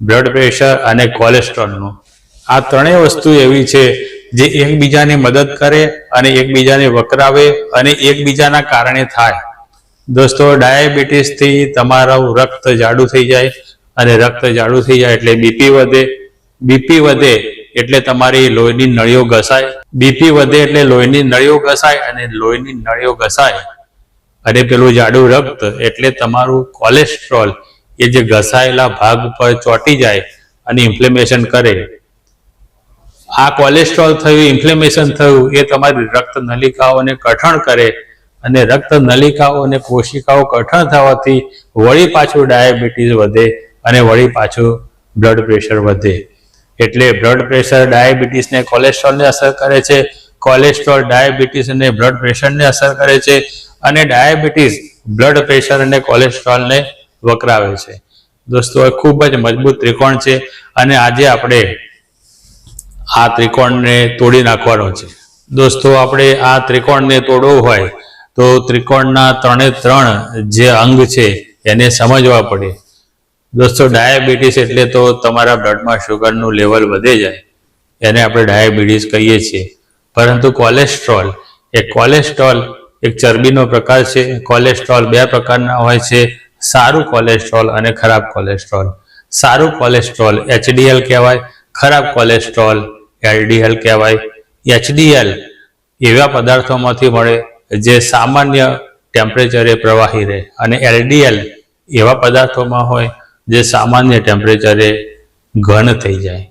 Blood pressure અને કોલેસ્ટ્રોલનું આ ત્રણેય વસ્તુ એવી છે જે એકબીજાને મદદ કરે અને એકબીજાને વકરાવે અને એકબીજાના કારણે થાય. દોસ્તો ડાયાબિટીસથી તમારું રક્ત જાડું થઈ જાય અને રક્ત જાડું થઈ જાય એટલે બીપી વધે. બીપી વધે એટલે તમારી લોહીની નળીઓ ઘસાય. બીપી વધે એટલે લોહીની નળીઓ ઘસાય અને લોહીની નળીઓ ઘસાય. અને પેલું જાડું રક્ત એટલે તમારું કોલેસ્ટ્રોલ એ જે ઘસાયેલા ભાગ પર ચોંટી જાય અને ઇન્ફ્લેમેશન કરે. આ કોલેસ્ટ્રોલ થયું ઇન્ફ્લેમેશન થયું, એ તમારી રક્ત નલિકાઓને કઠણ કરે અને રક્ત નલિકાઓ અને કોશિકાઓ કઠણ થવાથી વળી પાછું ડાયાબિટીસ વધે અને વળી પાછું બ્લડ પ્રેશર વધે. એટલે બ્લડ પ્રેશર ડાયાબિટીસને કોલેસ્ટ્રોલને અસર કરે છે કોલેસ્ટ્રોલ ડાયાબિટીસ અને બ્લડ પ્રેશરને અસર કરે છે અને ડાયાબિટીસ બ્લડ પ્રેશર અને કોલેસ્ટ્રોલને વકરાવે છે. દોસ્તો ખૂબ જ મજબૂત ત્રિકોણ છે અને આજે આપણે આ ત્રિકોણને તોડી નાખવાનો છે. દોસ્તો, આપણે આ ત્રિકોણને તોડવો હોય તો ત્રિકોણના ત્રણે ત્રણ જે અંગ છે એને સમજવા પડે. દોસ્તો, ડાયાબિટીસ એટલે તો તમારા બ્લડમાં શુગરનું લેવલ વધે જાય. એને આપણે ડાયાબિટીસ કહીએ છીએ. પરંતુ કોલેસ્ટ્રોલ, એ કોલેસ્ટ્રોલ એક ચરબીનો પ્રકાર છે. કોલેસ્ટ્રોલ બે પ્રકારના હોય છે. સારું કોલેસ્ટ્રોલ અને ખરાબ કોલેસ્ટ્રોલ સારું કોલેસ્ટ્રોલ એચડીએલ કહેવાય, ખરાબ કોલેસ્ટ્રોલ એલડીએલ કહેવાય. એચડીએલ એવા પદાર્થોમાંથી મળે જે સામાન્ય ટેમ્પરેચરે પ્રવાહી રહે અને એલડીએલ એવા પદાર્થોમાં હોય જે સામાન્ય ટેમ્પરેચરે ઘન થઈ જાય.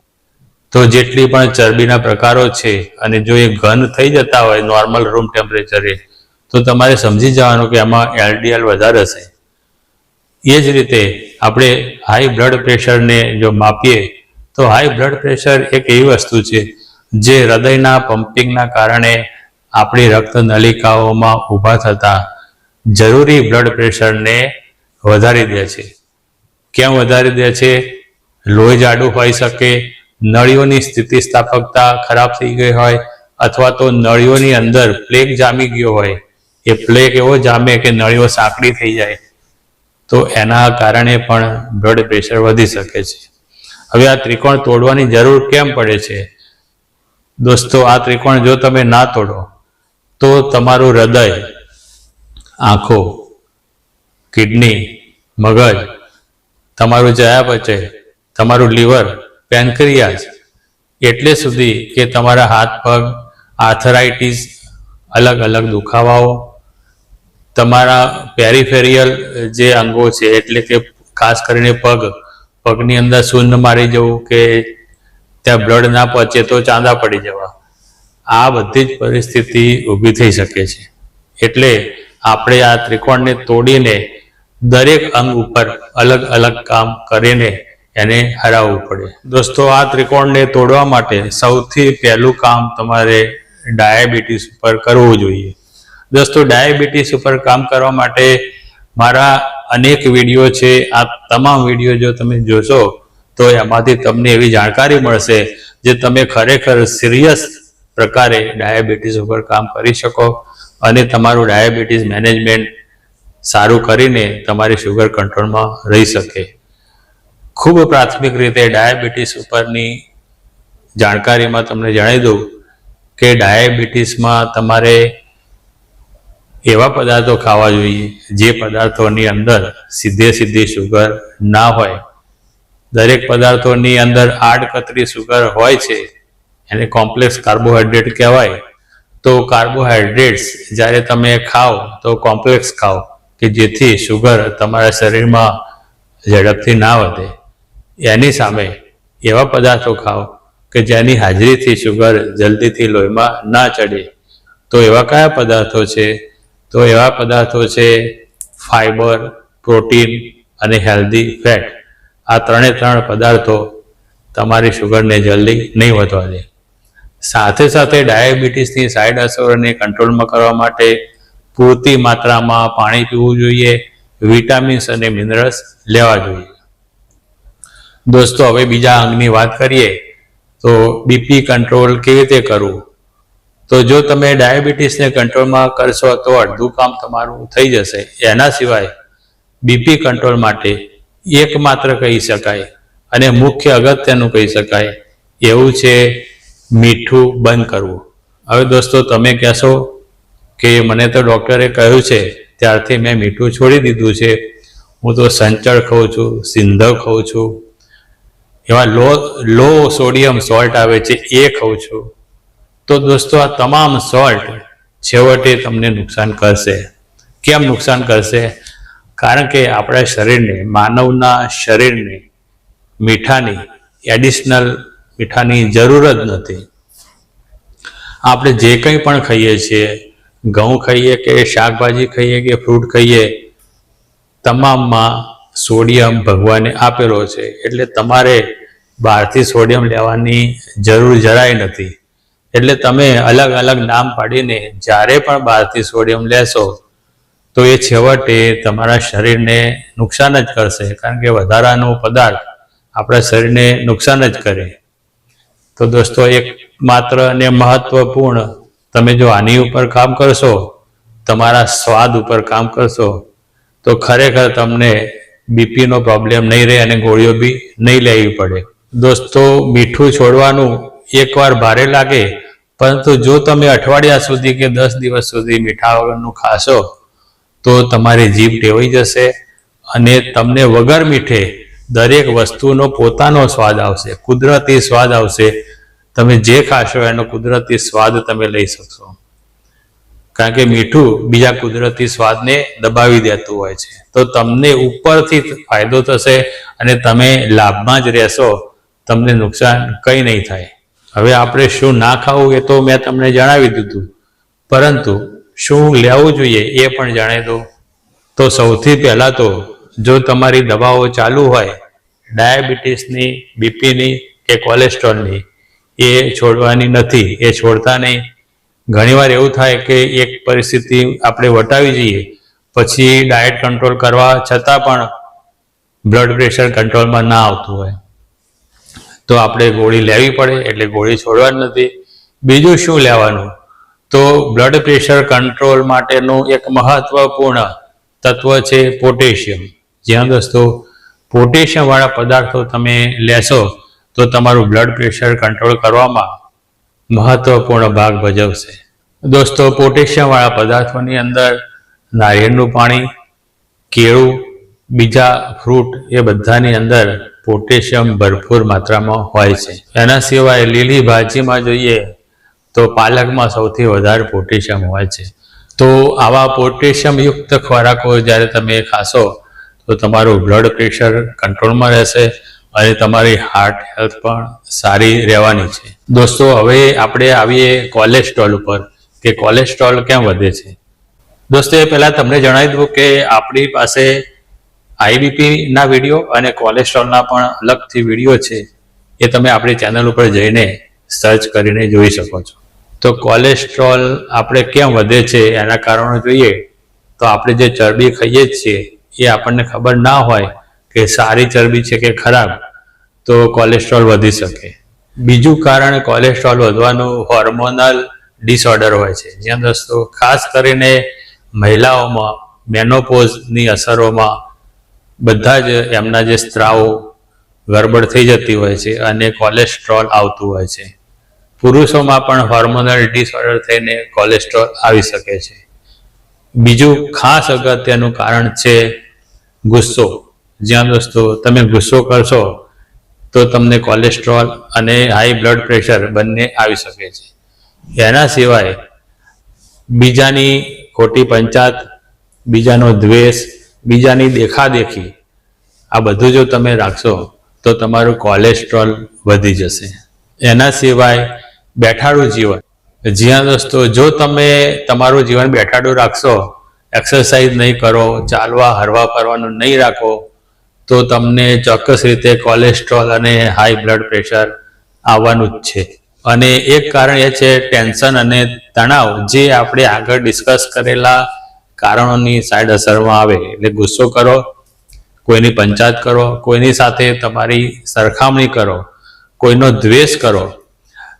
તો જેટલી પણ ચરબીના પ્રકારો છે અને જો એ ઘન થઈ જતા હોય નોર્મલ રૂમ ટેમ્પરેચરે તો તમારે સમજી જવાનું કે એમાં એલડીએલ વધારે હશે. એ જ રીતે આપણે હાઈ બ્લડ પ્રેશરને જો માપીએ, તો હાઈ બ્લડ પ્રેશર એક એવી વસ્તુ છે જે હૃદયના પમ્પિંગના કારણે આપણી રક્ત નલિકાઓમાં ઊભા થતા જરૂરી બ્લડ પ્રેશરને વધારી દે છે. કેમ વધારી દે છે? લોહી જાડું હોઈ શકે, નળીઓની સ્થિતિસ્થાપકતા ખરાબ થઈ ગઈ હોય, અથવા તો નળીઓની અંદર પ્લેગ જામી ગયો હોય, એ પ્લેગ એવો જામે કે નળીઓ સાંકડી થઈ જાય. તો એના કારણે પણ બ્લડ પ્રેશર વધી શકે છે. હવે આ ત્રિકોણ તોડવાની જરૂર કેમ પડે છે? દોસ્તો, આ ત્રિકોણ જો તમે ના તોડો, તો તમારું હૃદય, આંખો, કિડની, મગજ, તમારું જયાપચય તમારું લીવર પેન્ક્રિયાસ એટલે સુધી કે તમારા હાથ પગ, આર્થરાઇટીસ અલગ અલગ દુખાવાઓ તમારા પેરીફેરિયલ જે અંગો છે, એટલે કે ખાસ કરીને પગ, પગની અંદર શૂન્ય મારી જવું કે ત્યાં બ્લડ ના પહોંચે તો ચાંદા પડી જવા. આ બધી જ પરિસ્થિતિ ઊભી થઈ શકે છે. એટલે આપણે આ ત્રિકોણને તોડીને દરેક અંગ ઉપર અલગ અલગ કામ કરીને એને હરાવવું પડે. દોસ્તો, આ ત્રિકોણને તોડવા માટે સૌથી પહેલું કામ તમારે ડાયાબિટીસ ઉપર કરવું જોઈએ. દોસ્તો, ડાયાબિટીસ ઉપર કામ કરવા માટે મારા અનેક વીડિયો છે. આ તમામ વીડિયો જો તમે જોશો, તો એમાંથી તમને એવી જાણકારી મળશે જે તમે ખરેખર સિરિયસ પ્રકારે ડાયાબિટીસ ઉપર કામ કરી શકો અને તમારું ડાયાબિટીસ મેનેજમેન્ટ સારું કરીને તમારી શુગર કંટ્રોલમાં રહી શકે. ખૂબ પ્રાથમિક રીતે ડાયાબિટીસ ઉપરની જાણકારીમાં તમને જણાવી દઉં કે ડાયાબિટીસમાં તમારે એવા પદાર્થો ખાવા જોઈએ જે પદાર્થોની અંદર સીધે સીધી સુગર ના હોય. દરેક પદાર્થોની અંદર આડકતરી સુગર હોય છે, એને કોમ્પ્લેક્સ કાર્બોહાઈડ્રેટ કહેવાય. તો કાર્બોહાઈડ્રેટ્સ જ્યારે તમે ખાઓ તો કોમ્પ્લેક્સ ખાઓ કે જેથી સુગર તમારા શરીરમાં ઝડપથી ના વધે. એની સામે એવા પદાર્થો ખાઓ કે જેની હાજરીથી સુગર જલ્દીથી લોહીમાં ના ચડે. તો એવા કયા પદાર્થો છે? તો એવા પદાર્થો છે ફાઈબર પ્રોટીન અને હેલ્ધી ફેટ આ ત્રણે ત્રણ પદાર્થો તમારી શુગરને જલ્દી નહીં વધવા દે. સાથે સાથે ડાયાબિટીસની સાઇડ અસરોને કંટ્રોલમાં કરવા માટે પૂરતી માત્રામાં પાણી પીવું જોઈએ વિટામિન્સ અને મિનરલ્સ લેવા જોઈએ. દોસ્તો, હવે બીજા અંગની વાત કરીએ તો બીપી કંટ્રોલ કેવી રીતે કરવું? તો જો તમે ડાયાબિટીસને કંટ્રોલમાં કરશો તો અડધું કામ તમારું થઈ જશે. એના સિવાય બીપી કંટ્રોલ માટે એકમાત્ર કહી શકાય અને મુખ્ય અગત્યનું કહી શકાય એવું છે મીઠું બંધ કરવું. હવે દોસ્તો તમે કહેશો કે મને તો ડૉક્ટરે કહ્યું છે, ત્યારથી મેં મીઠું છોડી દીધું છે. હું તો સંચળ ખાઉં છું, સિંધવ ખાઉં છું. એવા લો લો સોડિયમ સોલ્ટ આવે છે, એ ખાઉં છું. તો દોસ્તો, આ તમામ સોલ્ટ છેવટે તમને નુકસાન કરશે. કેમ નુકસાન કરશે? કારણ કે આપણા શરીરને, માનવના શરીરને મીઠાની એડિશનલ મીઠાની જરૂર જ નથી. આપણે જે કંઈ પણ ખાઈએ છીએ, ઘઉં ખાઈએ કે શાકભાજી ખાઈએ કે ફ્રૂટ ખાઈએ, તમામમાં સોડિયમ ભગવાને આપેલો છે. એટલે તમારે બહારથી સોડિયમ લેવાની જરૂર જરાય નથી. એટલે તમે અલગ અલગ નામ પાડીને જ્યારે પણ બહારથી સોડિયમ લેશો, તો એ છેવટે તમારા શરીરને નુકસાન જ કરશે. કારણ કે વધારાનો પદાર્થ આપણા શરીરને નુકસાન જ કરે. તો દોસ્તો, એક માત્ર અને મહત્વપૂર્ણ તમે જો આની ઉપર કામ કરશો, તમારા સ્વાદ ઉપર કામ કરશો, તો ખરેખર તમને બીપીનો પ્રોબ્લેમ નહીં રહે અને ગોળીઓ બી નહીં લેવી પડે. દોસ્તો, મીઠું છોડવાનું એકવાર ભારે લાગે પરંતુ જો તમે અઠવાડિયા સુધી કે દસ દિવસ સુધી મીઠા વગરનું ખાશો, તો તમારી જીભ ટેવાઈ જશે અને તમને વગર મીઠે દરેક વસ્તુનો પોતાનો સ્વાદ આવશે, કુદરતી સ્વાદ આવશે. તમે જે ખાશો એનો કુદરતી સ્વાદ તમે લઈ શકશો. કારણ કે મીઠું બીજા કુદરતી સ્વાદને દબાવી દેતું હોય છે. તો તમને ઉપરથી ફાયદો થશે અને તમે લાભમાં જ રહેશો, તમને નુકસાન કંઈ નહીં થાય. હવે આપણે શું ના ખાવું એ તો મેં તમને જણાવી દીધું. પરંતુ શું લેવું જોઈએ એ પણ જાણી દો. તો સૌથી પહેલાં તો જો તમારી દવાઓ ચાલુ હોય, ડાયાબિટીસની, બીપીની કે કોલેસ્ટ્રોલની, એ છોડવાની નથી, એ છોડતા નહીં. ઘણીવાર એવું થાય કે એક પરિસ્થિતિ આપણે વટાવી જઈએ, પછી ડાયટ કંટ્રોલ કરવા છતાં પણ બ્લડ પ્રેશર કંટ્રોલમાં ના આવતું હોય. તો આપણે ગોળી લેવી પડે, એટલે ગોળી છોડવાની નથી. બીજું શું લેવાનું? તો બ્લડ પ્રેશર કંટ્રોલ માટેનું એક મહત્વપૂર્ણ તત્વ છે પોટેશિયમ. જ્યાં દોસ્તો, પોટેશિયમવાળા પદાર્થો તમે લેશો, તો તમારું બ્લડ પ્રેશર કંટ્રોલ કરવામાં મહત્વપૂર્ણ ભાગ ભજવશે. દોસ્તો, પોટેશિયમવાળા પદાર્થોની અંદર નારિયેળનું પાણી, કેળું, બીજા ફ્રૂટ એ બધાની અંદર પોટેશિયમ ભરપૂર માત્રામાં હોય છે. એના સિવાય લીલી ભાજીમાં જોઈએ તો પાલકમાં સૌથી વધારે પોટેશિયમ હોય છે. તો આવા પોટેશિયમયુક્ત ખોરાકો જ્યારે તમે ખાશો, તો તમારું બ્લડ પ્રેશર કંટ્રોલમાં રહેશે અને તમારી હાર્ટ હેલ્થ પણ સારી રહેવાની છે. દોસ્તો, હવે આપણે આવીએ કોલેસ્ટ્રોલ ઉપર, કે કોલેસ્ટ્રોલ કેમ વધે છે? દોસ્તો, એ પહેલાં તમને જણાવી દઉં કે આપણી પાસે આઈબીપી ના વીડિયો અને કોલેસ્ટ્રોલના પણ અલગથી વીડિયો છે એ તમે આપણી ચેનલ ઉપર જઈને સર્ચ કરીને જોઈ શકો છો. તો કોલેસ્ટ્રોલ આપણે કેમ વધે છે એના કારણો જોઈએ તો આપણે જે ચરબી ખાઈએ છીએ એ આપણને ખબર ના હોય કે સારી ચરબી છે કે ખરાબ, તો કોલેસ્ટ્રોલ વધી શકે. બીજું કારણ કોલેસ્ટ્રોલ વધવાનું હોર્મોનલ ડિસઓર્ડર હોય છે. જ્યાં દોસ્તો, ખાસ કરીને મહિલાઓમાં મેનોપોઝની અસરોમાં બધા જ એમના જે સ્ત્રાવો ગરબડ થઈ જતી હોય છે અને કોલેસ્ટ્રોલ આવતું હોય છે. પુરુષોમાં પણ હોર્મોનલ ડિસઓર્ડર થઈને કોલેસ્ટ્રોલ આવી શકે છે. બીજું ખાસ અગત્યનું કારણ છે ગુસ્સો. જ્યાં દોસ્તો, તમે ગુસ્સો કરશો તો તમને કોલેસ્ટ્રોલ અને હાઈ બ્લડ પ્રેશર બંને આવી શકે છે. એના સિવાય બીજાની ખોટી પંચાત, બીજાનો દ્વેષ બીજાની દેખાદેખી આ બધું જો તમે રાખશો, તો તમારું કોલેસ્ટ્રોલ વધી જશે. એના સિવાય બેઠાડું જીવન. જ્યાં દોસ્તો, જો તમે તમારું જીવન બેઠાડું રાખશો, એક્સરસાઇઝ નહીં કરો, ચાલવા, હરવા, ફરવાનું નહીં રાખો, તો તમને ચોક્કસ રીતે કોલેસ્ટ્રોલ અને હાઈ બ્લડ પ્રેશર આવવાનું જ છે. અને એક કારણ એ છે, ટેન્શન અને તણાવ, જે આપણે આગળ ડિસ્કસ કરેલા કારણોની સાઈડ અસરમાં આવે એટલે ગુસ્સો કરો, કોઈની પંચાયત કરો, કોઈની સાથે તમારી સરખામણી કરો, કોઈનો દ્વેષ કરો.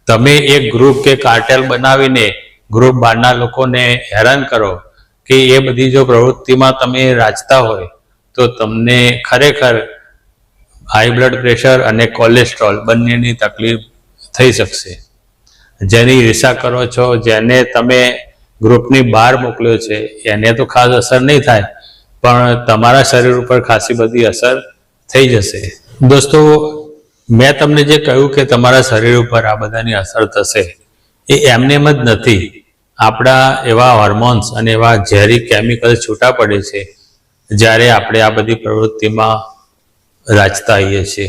તમે એક ગ્રુપ કે કાર્ટેલ બનાવીને ગ્રુપ બહારના લોકોને હેરાન કરો કે એ બધી જો પ્રવૃત્તિમાં તમે રાજતા હોય તો તમને ખરેખર હાઈ બ્લડ પ્રેશર અને કોલેસ્ટ્રોલ બંનેની તકલીફ થઈ શકશે. જેની ઈર્ષા કરો છો, જેને તમે ગ્રુપની બહાર મોકલ્યો છે, એને તો ખાસ અસર નહીં થાય, પણ તમારા શરીર ઉપર ખાસી બધી અસર થઈ જશે. દોસ્તો, મેં તમને જે કહ્યું કે તમારા શરીર ઉપર આ બધાની અસર થશે, એ એમનેમ જ નથી. આપણા એવા હોર્મોન્સ અને એવા ઝેરી કેમિકલ્સ છૂટા પડે છે, જ્યારે આપણે આ બધી પ્રવૃત્તિમાં રાચતા હોઈએ છીએ.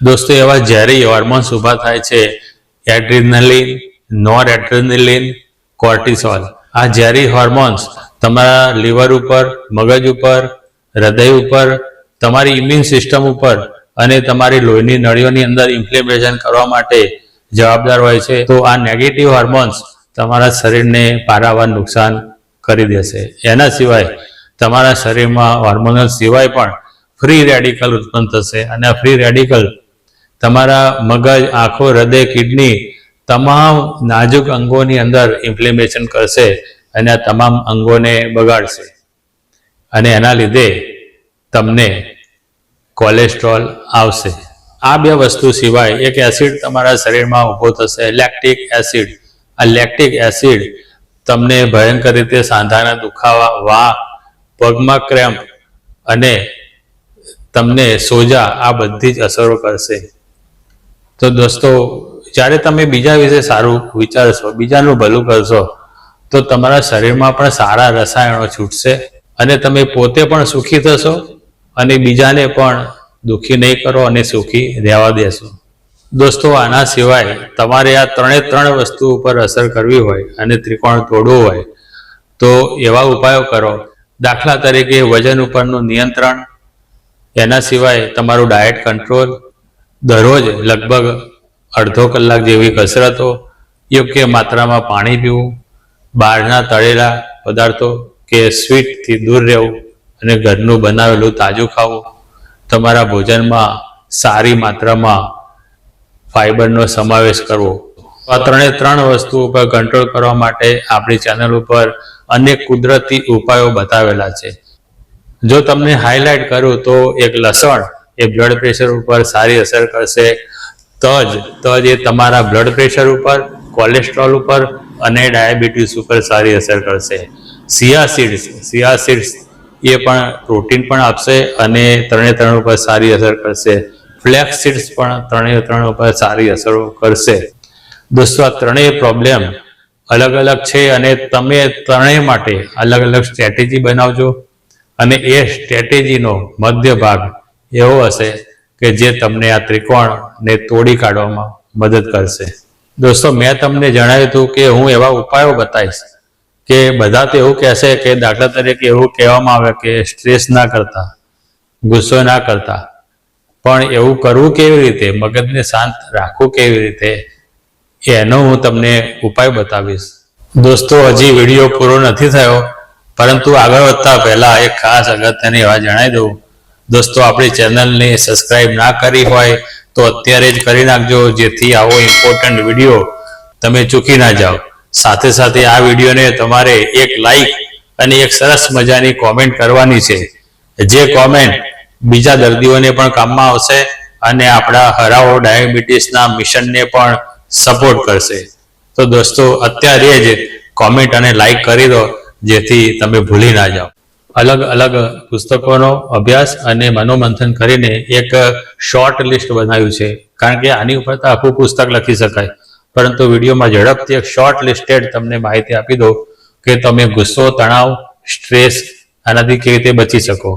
દોસ્તો, એવા ઝેરી હોર્મોન્સ ઊભા થાય છે એડ્રિનલિન નોર એડ્રિનલિન કોર્ટિસોલ આ ઝેરી હોર્મોન્સ તમારા લીવર ઉપર, મગજ ઉપર, હૃદય ઉપર, તમારી ઇમ્યુન સિસ્ટમ ઉપર અને તમારી લોહીની નળીઓની અંદર ઇન્ફ્લેમેશન કરવા માટે જવાબદાર હોય છે. તો આ નેગેટિવ હોર્મોન્સ તમારા શરીરને પારાવાર નુકસાન કરી દેશે. એના સિવાય તમારા શરીરમાં હોર્મોનલ સિવાય પણ ફ્રી રેડિકલ ઉત્પન્ન થશે અને ફ્રી રેડિકલ તમારા મગજ, આંખો, હૃદય કિડની તમામ નાજુક અંગોની અંદર ઇન્ફ્લેમેશન કરશે અને આ તમામ અંગોને બગાડશે. અને એના લીધે તમને કોલેસ્ટ્રોલ આવશે. આ બે વસ્તુ સિવાય એક એસિડ તમારા શરીરમાં ઊભો થશે લેક્ટિક એસિડ આ લેક્ટિક એસિડ તમને ભયંકર રીતે સાંધાના દુખાવા વા પગમાં ક્રેમ્પ અને તમને સોજા આ બધી જ અસરો કરશે. તો દોસ્તો જ્યારે તમે બીજા વિશે સારું વિચારશો, બીજાનું ભલું કરશો, તો તમારા શરીરમાં પણ સારા રસાયણો છૂટશે અને તમે પોતે પણ સુખી થશો અને બીજાને પણ દુઃખી નહીં કરો અને સુખી રહેવા દેશો. દોસ્તો, આના સિવાય તમારે આ ત્રણે ત્રણ વસ્તુ ઉપર અસર કરવી હોય અને ત્રિકોણ તોડવું હોય, તો એવા ઉપાયો કરો. દાખલા તરીકે વજન ઉપરનું નિયંત્રણ, એના સિવાય તમારું ડાયટ કંટ્રોલ દરરોજ લગભગ અડધો કલાક જેવી કસરતો, યોગ્ય માત્રામાં પાણી પીવું, બહારના તળેલા પદાર્થો કે સ્વીટથી દૂર રહેવું અને ઘરનું બનાવેલું તાજું ખાવું, તમારા ભોજનમાં સારી માત્રામાં ફાઇબરનો સમાવેશ કરવો. આ ત્રણે ત્રણ વસ્તુઓ પર કંટ્રોલ કરવા માટે આપણી ચેનલ ઉપર અનેક કુદરતી ઉપાયો બતાવેલા છે. જો તમને હાઇલાઇટ કરું તો એક લસણ એ બ્લડ પ્રેશર ઉપર સારી અસર કરશે તજ તજ એ તમારા બ્લડ પ્રેશર ઉપર કોલેસ્ટ્રોલ ઉપર અને ડાયાબિટીસ ઉપર સારી અસર કરશે. સિયા સીડ્સ સિયા સીડ્સ એ પણ પ્રોટીન પણ આપશે અને ત્રણે ત્રણ ઉપર સારી અસર કરશે. ફ્લેક્સ સીડ્સ પણ ત્રણે ત્રણ ઉપર સારી અસરો કરશે. દોસ્તો, આ ત્રણેય પ્રોબ્લેમ અલગ અલગ છે અને તમે ત્રણેય માટે અલગ અલગ સ્ટ્રેટેજી બનાવજો અને એ સ્ટ્રેટેજીનો મધ્ય ભાગ એવો હશે કે જે તમને આ ત્રિકોણને તોડી કાઢવામાં મદદ કરશે. દોસ્તો, મેં તમને જણાવ્યું હતું કે હું એવા ઉપાયો બતાવીશ કે બધા તો એવું કહેશે કે દાખલા તરીકે એવું કહેવામાં આવે કે સ્ટ્રેસ ના કરતા, ગુસ્સો ના કરતા. પણ એવું કરવું કેવી રીતે? મગજને શાંત રાખવું કેવી રીતે? એનો હું તમને ઉપાય બતાવીશ. દોસ્તો, હજી વીડિયો પૂરો નથી થયો, પરંતુ આગળ વધતા પહેલા એક ખાસ અગત્યની વાત જણાવી દઉં. દોસ્તો, આપણી ચેનલને સબસ્ક્રાઇબ ના કરી હોય તો અત્યારે જ કરી નાખજો, જેથી આવો ઇમ્પોર્ટન્ટ વીડિયો તમે ચૂકી ના જાઓ. સાથે સાથે આ વિડીયોને તમારે એક લાઈક અને એક સરસ મજાની કોમેન્ટ કરવાની છે. જે કોમેન્ટ બીજા દર્દીઓને પણ કામમાં આવશે અને આપણા હરાવો ડાયાબિટીસના મિશનને પણ સપોર્ટ કરશે. તો દોસ્તો, અત્યારે જ કોમેન્ટ અને લાઈક કરી દો, જેથી તમે ભૂલી ના જાઓ. અલગ અલગ પુસ્તકોનો અભ્યાસ અને મનોમંથન કરીને એક શોર્ટ લિસ્ટ બનાવ્યું છે. કારણ કે આની ઉપર તો આખું પુસ્તક લખી શકાય. પરંતુ વિડીયોમાં ઝડપથી એક શોર્ટ લિસ્ટેડ તમને માહિતી આપી દો કે તમે ગુસ્સો, તણાવ સ્ટ્રેસ આનાથી કેવી રીતે બચી શકો.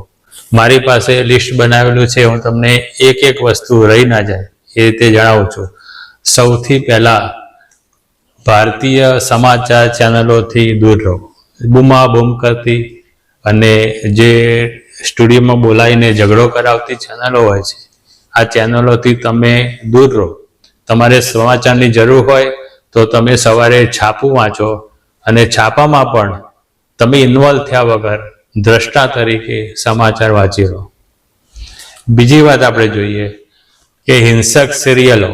મારી પાસે લિસ્ટ બનાવેલું છે. હું તમને એક એક વસ્તુ રહી ના જાય એ રીતે જણાવું છું. સૌથી પહેલા ભારતીય સમાચાર ચેનલોથી દૂર રહો. બૂમા બૂમ કરતી અને જે સ્ટુડિયોમાં બોલાવીને ઝઘડો કરાવતી ચેનલો હોય છે, આ ચેનલોથી તમે દૂર રહો. તમારે સમાચારની જરૂર હોય તો તમે સવારે છાપું વાંચો અને છાપામાં પણ તમે ઇન્વોલ્વ થયા વગર દ્રષ્ટા તરીકે સમાચાર વાંચી લો બીજી વાત આપણે જોઈએ કે હિંસક સિરિયલો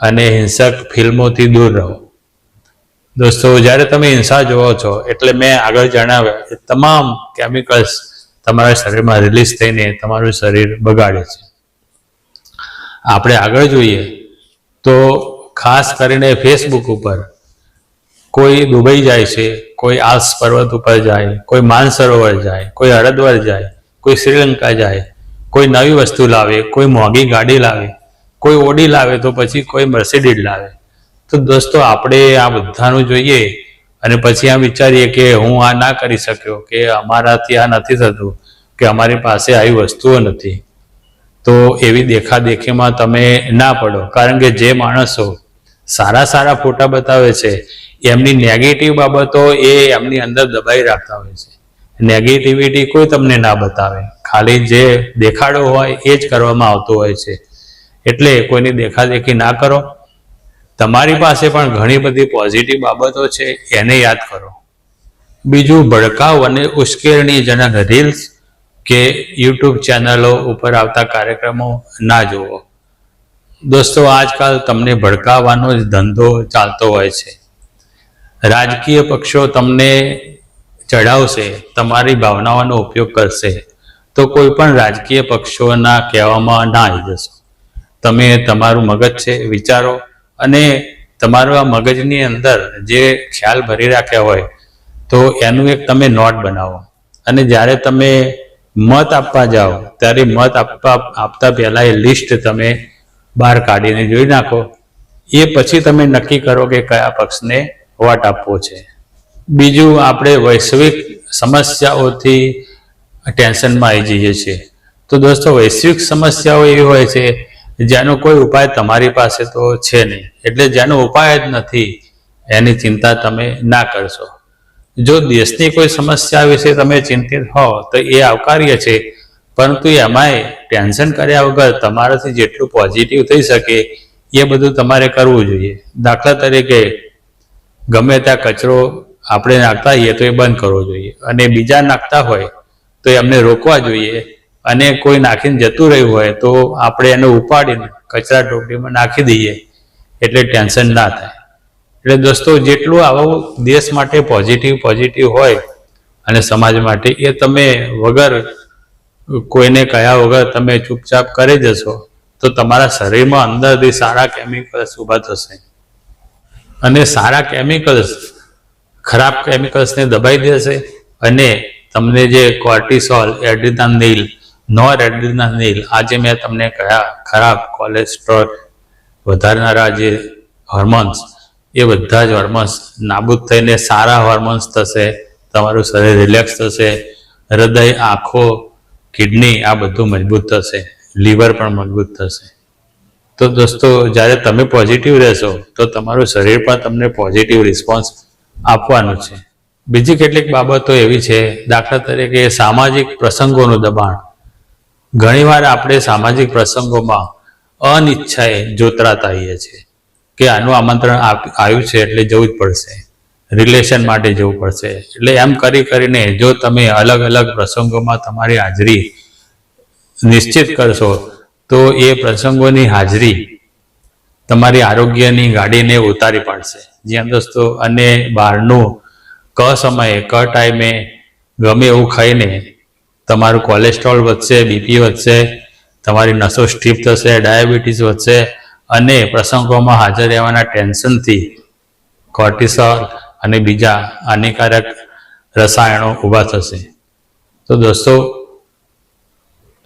અને હિંસક ફિલ્મોથી દૂર રહો. દોસ્તો, જ્યારે તમે હિંસા જોવો છો, એટલે મેં આગળ જણાવ્યા એ તમામ કેમિકલ્સ તમારા શરીરમાં રિલીઝ થઈને તમારું શરીર બગાડે છે. આપણે આગળ જોઈએ તો ખાસ કરીને ફેસબુક ઉપર કોઈ દુબઈ જાય છે, કોઈ આલ્સ પર્વત ઉપર જાય, કોઈ માનસરોવર જાય, કોઈ હરદ્વાર જાય, કોઈ શ્રીલંકા જાય, કોઈ નવી વસ્તુ લાવે, કોઈ મોંઘી ગાડી લાવે, કોઈ ઓડી લાવે તો પછી કોઈ મર્સિડીઝ લાવે. તો દોસ્તો, આપણે આ બધાનું જોઈએ અને પછી આમ વિચારીએ કે હું આ ના કરી શક્યો, કે અમારાથી આ નથી થતું, કે અમારી પાસે આવી વસ્તુઓ નથી. તો એવી દેખાદેખીમાં તમે ના પડો. કારણ કે જે માણસો સારા સારા ફોટા બતાવે છે, એમની નેગેટિવ બાબતો એ એમની અંદર દબાઈ રાખતા હોય છે. નેગેટિવિટી કોઈ તમને ના બતાવે. ખાલી જે દેખાડો હોય એ જ કરવામાં આવતો હોય છે. એટલે કોઈની દેખાદેખી ના કરો. તમારી પાસે પણ ઘણી બધી પોઝિટિવ બાબતો છે, એને યાદ કરો. બીજું ભડકાવ અને ઉશ્કેરણીજનક રીલ્સ કે યુટ્યુબ ચેનલો ઉપર આવતા કાર્યક્રમો ના જુઓ. દોસ્તો, આજકાલ તમને ભડકાવવાનો જ ધંધો ચાલતો હોય છે. રાજકીય પક્ષો તમને ચડાવશે તમારી ભાવનાઓનો ઉપયોગ કરશે. તો કોઈ પણ રાજકીય પક્ષોના કહેવામાં ના આવી જશો. તમે તમારું મગજ છે, વિચારો. અને તમારા મગજની અંદર જે ખ્યાલ ભરી રાખ્યા હોય, તો એનું એક તમે નોટ બનાવો. અને જ્યારે તમે મત આપવા જાઓ, ત્યારે મત આપવા આપતા પહેલાં એ લિસ્ટ તમે બહાર કાઢીને જોઈ નાખો. એ પછી તમે નક્કી કરો કે કયા પક્ષને વોટ આપવો છે. બીજું, આપણે વૈશ્વિક સમસ્યાઓથી ટેન્શનમાં આવી જઈએ છીએ. તો દોસ્તો, વૈશ્વિક સમસ્યાઓ એવી હોય છે જેનો કોઈ ઉપાય તમારી પાસે તો છે નહીં. એટલે જેનો ઉપાય જ નથી, એની ચિંતા તમે ના કરશો. જો દેશની કોઈ સમસ્યા વિશે તમે ચિંતિત હો, તો એ આવકાર્ય છે. પરંતુ એમાંય ટેન્શન કર્યા વગર તમારાથી જેટલું પોઝિટિવ થઈ શકે, એ બધું તમારે કરવું જોઈએ. દાખલા તરીકે, ગમે ત્યાં કચરો આપણે નાખતા હોઈએ તો એ બંધ કરવો જોઈએ. અને બીજા નાખતા હોય, તો એમને રોકવા જોઈએ. અને કોઈ નાખીને જતું રહ્યું હોય તો આપણે એને ઉપાડીને કચરા ટોપલીમાં નાખી દઈએ, એટલે ટેન્શન ના થાય. એટલે દોસ્તો, જેટલું આવો દેશ માટે પોઝિટિવ પોઝિટિવ હોય અને સમાજ માટે, એ તમે વગર કોઈને કહ્યા વગર તમે ચૂપચાપ કરી જશો, તો તમારા શરીરમાં અંદરથી સારા કેમિકલ્સ ઊભા થશે. અને સારા કેમિકલ્સ ખરાબ કેમિકલ્સને દબાઈ દેશે અને તમને જે કોર્ટિસોલ એડ્રિનાનિલ નોર એડ્રિનાનિલ આજે મેં તમને કહ્યા ખરાબ કોલેસ્ટ્રોલ વધારનારા જે હોર્મોન્સ એ બધા જ હોર્મોન્સ નાબૂદ થઈને સારા હોર્મોન્સ થશે, તમારું શરીર રિલેક્સ થશે, હૃદય, આંખો કિડની આ બધું મજબૂત થશે લીવર પણ મજબૂત થશે. તો દોસ્તો, જ્યારે તમે પોઝિટિવ રહેશો, તો તમારું શરીર પણ તમને પોઝિટિવ રિસ્પોન્સ આપવાનું છે. બીજી કેટલીક બાબતો એવી છે, દાખલા તરીકે સામાજિક પ્રસંગોનું દબાણ. ઘણીવાર આપણે સામાજિક પ્રસંગોમાં અનિચ્છાએ જોતરાતા હોઈએ છીએ કે આનું આમંત્રણ આવ્યું છે એટલે જવું જ પડશે. રિલેશન માટે જવું પડશે. એટલે એમ કરી કરીને જો તમે અલગ અલગ પ્રસંગોમાં તમારી હાજરી નિશ્ચિત કરશો, તો એ પ્રસંગોની હાજરી તમારી આરોગ્યની ગાડીને ઉતારી પાડશે. જ્યાં દોસ્તો, અને બહારનું ક સમયે, ક ટાઈમે ગમે એવું ખાઈને તમારું કોલેસ્ટ્રોલ વધશે બીપી વધશે, તમારી નસો સ્ટીપ થશે ડાયાબિટીસ વધશે અને પ્રસંગોમાં હાજર રહેવાના ટેન્શનથી કોર્ટિસોલ અને બીજા હાનિકારક રસાયણો ઊભા થશે. તો દોસ્તો,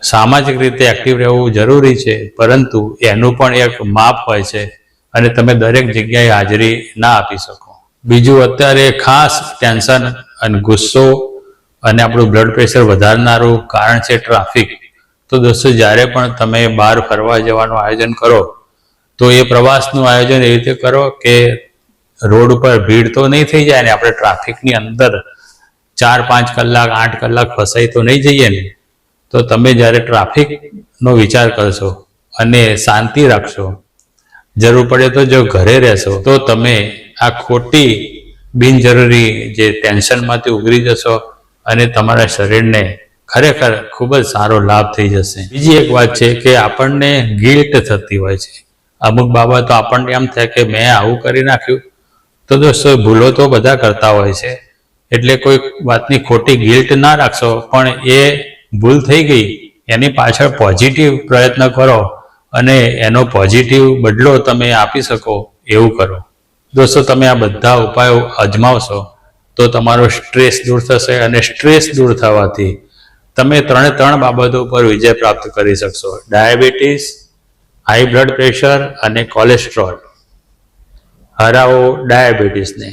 સામાજિક રીતે એક્ટિવ રહેવું જરૂરી છે, પરંતુ એનું પણ એક માપ હોય છે અને તમે દરેક જગ્યાએ હાજરી ના આપી શકો. બીજું, અત્યારે ખાસ ટેન્શન અને ગુસ્સો અને આપણું બ્લડ પ્રેશર વધારનારું કારણ છે ટ્રાફિક તો દોસ્તો, જ્યારે પણ તમે બહાર ફરવા જવાનું આયોજન કરો, તો એ પ્રવાસનું આયોજન એવી રીતે કરો કે રોડ ઉપર ભીડ તો નહીં થઈ જાય ને આપણે ટ્રાફિકની અંદર ચાર, પાંચ કલાક, આઠ કલાક ફસાઈ તો નહીં જઈએ ને, તો તમે જ્યારે ટ્રાફિકનો વિચાર કરશો અને શાંતિ રાખશો, જરૂર પડે તો જો ઘરે રહેશો, તો તમે આ ખોટી બિનજરૂરી જે ટેન્શનમાંથી ઉગરી જશો અને તમારા શરીરને ખરેખર ખૂબ જ સારો લાભ થઈ જશે. બીજી એક વાત છે કે આપણને ગિલ્ટ થતી હોય છે. અમુક બાબતો આપણને એમ થાય કે મેં આવું કરી નાખ્યું. તો દોસ્તો ભૂલો તો બધા કરતા હોય છે. એટલે કોઈ વાતની ખોટી ગિલ્ટ ના રાખશો, પણ એ ભૂલ થઈ ગઈ, એની પાછળ પોઝિટિવ પ્રયત્ન કરો અને એનો પોઝિટિવ બદલો તમે આપી શકો, એવું કરો. દોસ્તો, તમે આ બધા ઉપાયો અજમાવશો. તો તમારો સ્ટ્રેસ દૂર થશે અને સ્ટ્રેસ દૂર થવાથી તમે ત્રણે ત્રણ બાબતો પર વિજય પ્રાપ્ત કરી શકશો. ડાયાબિટીસ, હાઈ બ્લડ પ્રેશર અને કોલેસ્ટ્રોલ. હરાવો ડાયાબિટીસને.